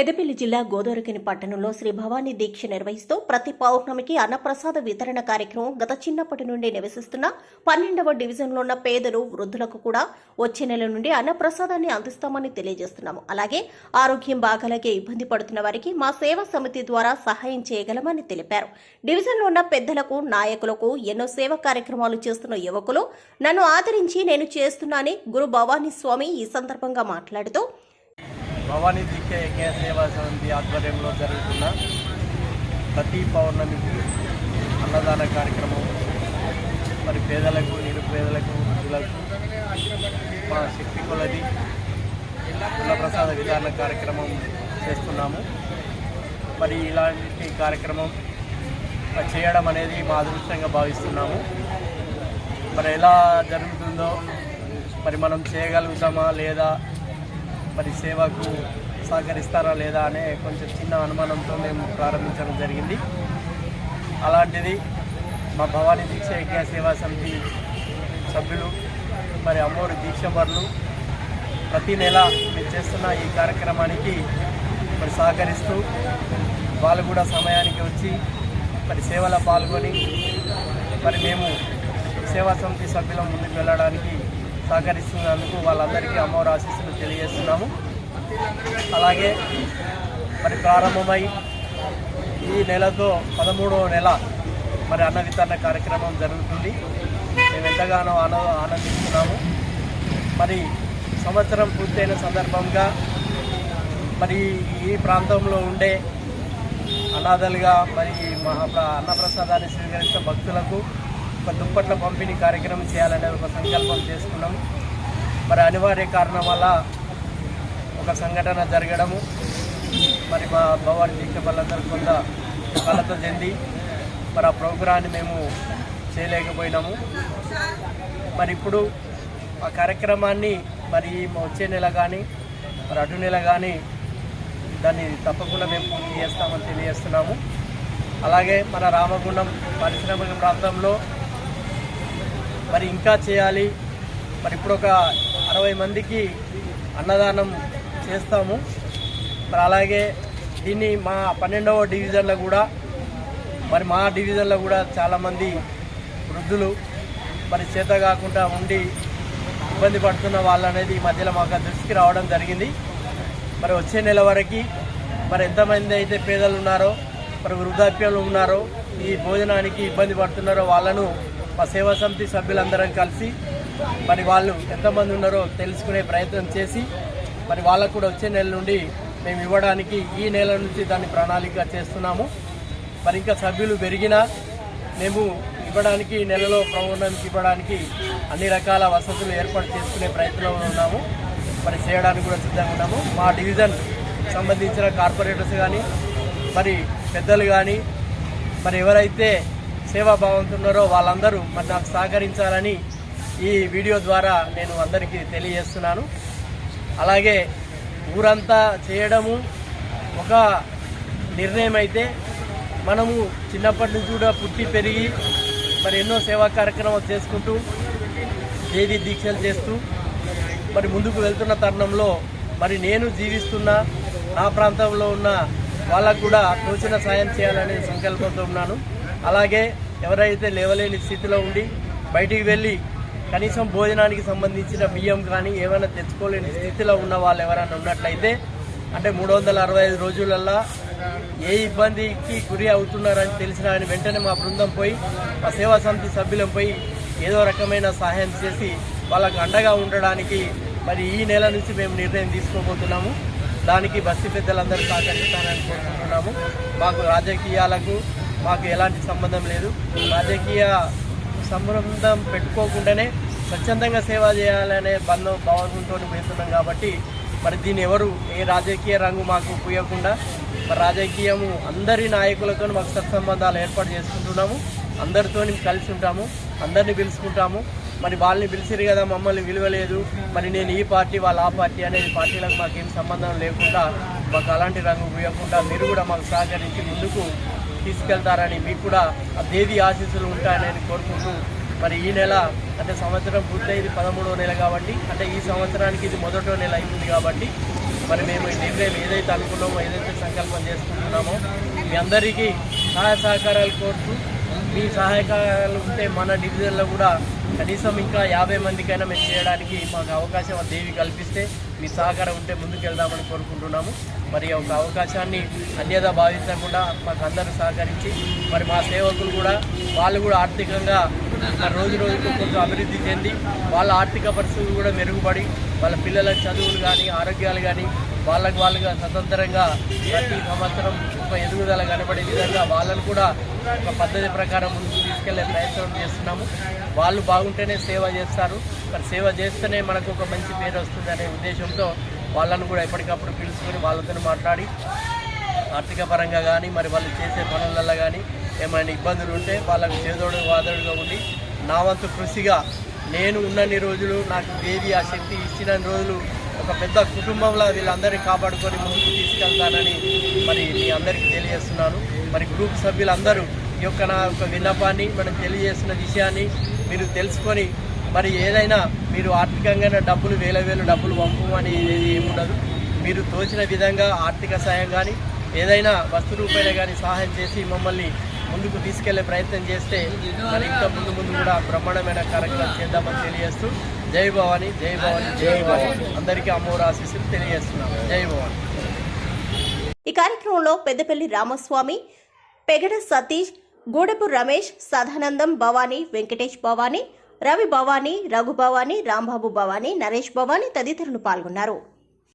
పెద్దపల్లి జిల్లా గోదవరికిని పట్టణంలో శ్రీ భవానీ దీక్ష నిర్వహిస్తూ ప్రతి పౌర్ణమికి అన్నప్రసాద వితరణ కార్యక్రమం గత చిన్నప్పటి నుండి నివసిస్తున్న పన్నెండవ డివిజన్లో ఉన్న పేదలు వృద్ధులకు కూడా వచ్చే నెల నుండి అన్నప్రసాదాన్ని అందిస్తామని తెలియజేస్తున్నాము. అలాగే ఆరోగ్యం బాగాలకే ఇబ్బంది పడుతున్న వారికి మా సేవా సమితి ద్వారా సహాయం చేయగలమని తెలిపారు. డివిజన్లో ఉన్న పెద్దలకు నాయకులకు ఎన్నో సేవ కార్యక్రమాలు చేస్తున్న యువకులు నన్ను ఆదరించి నేను చేస్తున్నానని గురు భవానీ స్వామి ఈ సందర్భంగా మాట్లాడుతూ భవానీ దీక్ష సేవా సమితి ఆధ్వర్యంలో జరుగుతున్న ప్రతి పౌర్ణమికి అన్నదాన కార్యక్రమం. మరి పేదలకు నిరుపేదలకు వృద్ధులకు మా శక్తి కొలది కులప్రసాద విధాన కార్యక్రమం చేస్తున్నాము. మరి ఇలాంటి కార్యక్రమం చేయడం అనేది మా అదృష్టంగా భావిస్తున్నాము. మరి ఎలా జరుగుతుందో మరి మనం చేయగలుగుతామా లేదా? మరి సేవకు సహకరిస్తారా లేదా అనే కొంచెం చిన్న అనుమానంతో మేము ప్రారంభించడం జరిగింది. అలాంటిది మా భవానీ దీక్ష యజ్ఞ సేవా సమితి సభ్యులు మరి అమ్మోరు దీక్షభరులు ప్రతి నెల మేము చేస్తున్న ఈ కార్యక్రమానికి మరి సహకరిస్తూ వాళ్ళు కూడా సమయానికి వచ్చి మరి సేవలో పాల్గొని మరి మేము సేవా సమితి సభ్యులం ముందుకు వెళ్ళడానికి సహకరిస్తున్నందుకు వాళ్ళందరికీ అమ్మవారి ఆశీస్సులు తెలియజేస్తున్నాము. అలాగే మరి ప్రారంభమై ఈ నెలతో పదమూడవ నెల మరి అన్న వితరణ కార్యక్రమం జరుగుతుంది. మేము ఎంతగానో ఆన ఆనందిస్తున్నాము. మరి సంవత్సరం పూర్తయిన సందర్భంగా మరి ఈ ప్రాంతంలో ఉండే అనాథలుగా మరి మహా అన్నప్రసాదాన్ని స్వీకరించిన భక్తులకు ఒక దుప్పట్ల పంపిణీ కార్యక్రమం చేయాలనే ఒక సంకల్పం చేసుకున్నాం మరి అనివార్య కారణం వల్ల ఒక సంఘటన జరగడము. మరి మా భవాని దీక్ష వాళ్ళందరూ కొంత కళ్ళతో చెంది మరి ఆ ప్రోగ్రాన్ని మేము చేయలేకపోయినాము. మరి ఇప్పుడు ఆ కార్యక్రమాన్ని మరి వచ్చే నెల కానీ మరి అటు నెల కానీ దాన్ని తప్పకుండా మేము పూర్తి చేస్తామని తెలియజేస్తున్నాము. అలాగే మన రామగుండం పారిశ్రామిక ప్రాంతంలో మరి ఇంకా చేయాలి. మరి ఇప్పుడు ఒక అరవై మందికి అన్నదానం చేస్తాము. మరి అలాగే దీన్ని మా పన్నెండవ డివిజన్లో కూడా మరి మా డివిజన్లో కూడా చాలామంది వృద్ధులు మరి చేత కాకుండా ఉండి ఇబ్బంది పడుతున్న వాళ్ళు అనేది ఈ మధ్యలో మాకు దృష్టికి రావడం జరిగింది. మరి వచ్చే నెల వరకు మరి ఎంతమంది అయితే పేదలు ఉన్నారో మరి వృద్ధాప్యంలో ఉన్నారో ఈ భోజనానికి ఇబ్బంది పడుతున్నారో వాళ్ళను మా సేవా సమితి సభ్యులందరం కలిసి మరి వాళ్ళు ఎంతమంది ఉన్నారో తెలుసుకునే ప్రయత్నం చేసి మరి వాళ్ళకు కూడా వచ్చే నెల నుండి మేము ఇవ్వడానికి ఈ నెల నుంచి దాన్ని ప్రణాళిక చేస్తున్నాము. మరి ఇంకా సభ్యులు పెరిగినా మేము ఇవ్వడానికి నెలలో పౌర్ణమికి ఇవ్వడానికి అన్ని రకాల వసతులు ఏర్పాటు చేసుకునే ప్రయత్నంలో ఉన్నాము. మరి చేయడానికి కూడా సిద్ధంగా ఉన్నాము. మా డివిజన్ సంబంధించిన కార్పొరేటర్స్ కానీ మరి పెద్దలు కానీ మరి ఎవరైతే సేవాభావంతున్నారో వాళ్ళందరూ మరి నాకు సహకరించాలని ఈ వీడియో ద్వారా నేను అందరికీ తెలియజేస్తున్నాను. అలాగే ఊరంతా చేయడము ఒక నిర్ణయం అయితే మనము చిన్నప్పటి నుంచి కూడా పుట్టి పెరిగి మరి ఎన్నో సేవా కార్యక్రమాలు చేసుకుంటూ దేవి దీక్షలు చేస్తూ మరి ముందుకు వెళ్తున్న తరుణంలో మరి నేను జీవిస్తున్న నా ప్రాంతంలో ఉన్న వాళ్ళకు కూడా తోచిన సాయం చేయాలనే సంకల్పంతో ఉన్నాను. అలాగే ఎవరైతే లేవలేని స్థితిలో ఉండి బయటికి వెళ్ళి కనీసం భోజనానికి సంబంధించిన బియ్యం కానీ ఏమైనా తెచ్చుకోలేని స్థితిలో ఉన్న వాళ్ళు ఎవరైనా ఉన్నట్లయితే అంటే మూడు వందల అరవై ఐదు రోజులల్లో ఏ ఇబ్బందికి గురి అవుతున్నారని తెలిసిన ఆయన వెంటనే మా బృందం పోయి మా సేవా సమితి సభ్యులం పోయి ఏదో రకమైన సహాయం చేసి వాళ్ళకు అండగా ఉండడానికి మరి ఈ నెల నుంచి మేము నిర్ణయం తీసుకోబోతున్నాము. దానికి బస్తీ పెద్దలందరూ సహకరిస్తానని కోరుకుంటున్నాము. మాకు రాజకీయాలకు మాకు ఎలాంటి సంబంధం లేదు. రాజకీయ సంబంధం పెట్టుకోకుండానే స్వచ్ఛందంగా సేవ చేయాలనే బంధం భావంతో వెళ్తున్నాం కాబట్టి మరి దీన్ని ఎవరు ఏ రాజకీయ రంగు మాకు పూయకుండా మరి రాజకీయము అందరి నాయకులతో మాకు సత్సంబంధాలు ఏర్పాటు చేసుకుంటున్నాము. అందరితో కలిసి ఉంటాము అందరిని పిలుచుకుంటాము. మరి వాళ్ళని పిలిచిరు కదా మమ్మల్ని విలువలేదు మరి నేను ఈ పార్టీ వాళ్ళ ఆ పార్టీ అనేది పార్టీలకు మాకేం సంబంధం లేకుండా మాకు అలాంటి రంగు పూయకుండా మీరు కూడా మాకు సహకరించి ముందుకు తీసుకెళ్తారని మీకు కూడా ఆ దేవి ఆశీస్సులు ఉంటాయని కోరుకుంటూ మరి ఈ నెల అంటే సంవత్సరం పూర్తయింది పదమూడవ నెల కాబట్టి అంటే ఈ సంవత్సరానికి ఇది మొదటో నెల అయింది కాబట్టి మరి మేము ఈ నిర్ణయం ఏదైతే అనుకున్నామో ఏదైతే సంకల్పం చేసుకుంటున్నామో మీ అందరికీ సహాయ సహకారాలు కోరుతూ మీ సహాయకాలు ఉంటే మన డివిజన్లో కూడా కనీసం ఇంకా యాభై మందికైనా మేము చేయడానికి మాకు అవకాశం ఆ దేవి కల్పిస్తే మీ సహకారం ఉంటే ముందుకెళ్దామని కోరుకుంటున్నాము. మరి ఒక అవకాశాన్ని అన్యదా భావించకుండా మాకు అందరూ సహకరించి మరి మా సేవకులు కూడా వాళ్ళు కూడా ఆర్థికంగా రోజు రోజుకు కొంచెం అభివృద్ధి చెంది వాళ్ళ ఆర్థిక పరిస్థితులు కూడా మెరుగుపడి వాళ్ళ పిల్లల చదువులు కానీ ఆరోగ్యాలు కానీ వాళ్ళకు వాళ్ళుగా స్వతంత్రంగా ప్రతి సంవత్సరం ఒక ఎదుగుదల కనబడే విధంగా వాళ్ళను కూడా ఒక పద్ధతి ప్రకారం ముందుకు తీసుకెళ్ళే ప్రయత్నం చేస్తున్నాము. వాళ్ళు బాగుంటేనే సేవ చేస్తారు. మరి సేవ చేస్తేనే మనకు ఒక మంచి పేరు వస్తుంది అనే ఉద్దేశంతో వాళ్ళను కూడా ఎప్పటికప్పుడు పిలుచుకొని వాళ్ళతో మాట్లాడి ఆర్థిక పరంగా కానీ మరి వాళ్ళు చేసే పనులలో కానీ ఏమైనా ఇబ్బందులు ఉంటే వాళ్ళకు చేదోడు వాదోడుగా ఉండి నా వంతు కృషిగా నేను ఉన్నన్ని రోజులు నాకు దేవి ఆ శక్తి ఇచ్చిన రోజులు ఒక పెద్ద కుటుంబంలో వీళ్ళందరినీ కాపాడుకొని ముందుకు తీసుకెళ్తానని మరి మీ అందరికీ తెలియజేస్తున్నాను. మరి గ్రూప్ సభ్యులందరూ యొక్క నా యొక్క విన్నపాన్ని మనం తెలియజేస్తున్న విషయాన్ని మీరు తెలుసుకొని మరి ఏదైనా మీరు ఆర్థికంగా డబ్బులు వేల వేలు డబ్బులు పంపు అని ఏది ఏముండదు. మీరు తోచిన విధంగా ఆర్థిక సాయం కానీ ఏదైనా వస్తు రూపాయలు కానీ సహాయం చేసి మమ్మల్ని ముందుకు తీసుకెళ్ళే ప్రయత్నం చేస్తే మరి ఇంకా ముందు ముందు కూడా బ్రహ్మాండమైన కార్యక్రమం చేద్దామని తెలియజేస్తూ జై భవాని జై భవాని జై భవాని. అందరికీ అమ్మోరు ఆశీస్సులు తెలియజేస్తున్నాం జై భవాని. ఈ కార్యక్రమంలో పెద్దపల్లి రామస్వామి పెగడ సతీష్ గూడెపు రమేష్ సదానందం భవానీ వెంకటేష్ భవానీ రవి భవానీ రఘు భవానీ రాంబాబు భవానీ నరేష్ భవానీ తదితరులు పాల్గొన్నారు.